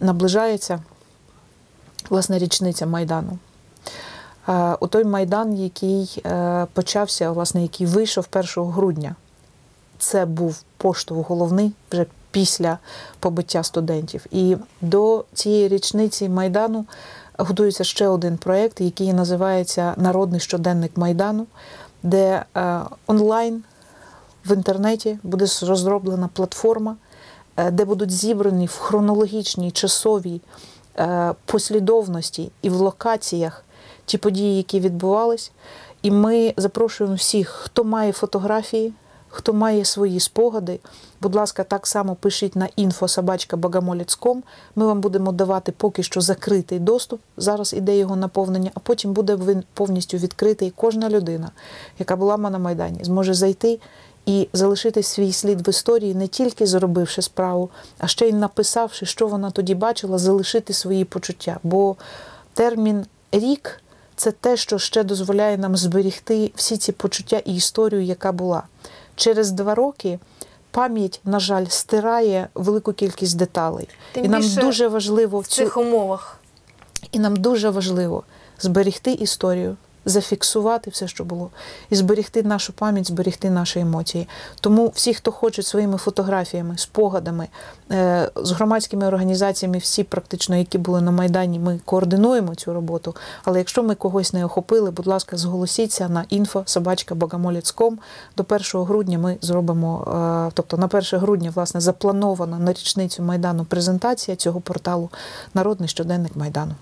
наближається власне річниця Майдану. У той Майдан, який е, почався, власне, який вийшов 1 грудня. Це був поштовх головний вже після побиття студентів. І до цієї річниці Майдану готується ще один проєкт, який називається Народний щоденник Майдану, де е, онлайн в інтернеті буде розроблена платформа, де будуть зібрані в хронологічній часовій е, послідовності і в локаціях ті події, які відбувались. І ми запрошуємо всіх, хто має фотографії, хто має свої спогади. Будь ласка, так само пишіть на info.собачка.богомолець.ком. Ми вам будемо давати поки що закритий доступ. Зараз іде його наповнення, а потім буде він повністю відкритий. Кожна людина, яка була на Майдані, зможе зайти і залишити свій слід в історії, не тільки зробивши справу, а ще й написавши, що вона тоді бачила, залишити свої почуття. Бо термін рік це те, що ще дозволяє нам зберігти всі ці почуття і історію, яка була. Через два роки пам'ять, на жаль, стирає велику кількість деталей. Тим і нам більше дуже важливо в цих умовах. і нам дуже важливо зберегти історію, зафіксувати все, що було, і зберегти нашу пам'ять, зберегти наші емоції. Тому всі, хто хоче своїми фотографіями, спогадами, е, з громадськими організаціями, всі практично, які були на Майдані, ми координуємо цю роботу. Але якщо ми когось не охопили, будь ласка, зголосіться на info.собачка.богомолець.ком. До 1 грудня ми зробимо, е, тобто на 1 грудня, власне, запланована на річницю Майдану презентація цього порталу Народний щоденник Майдану.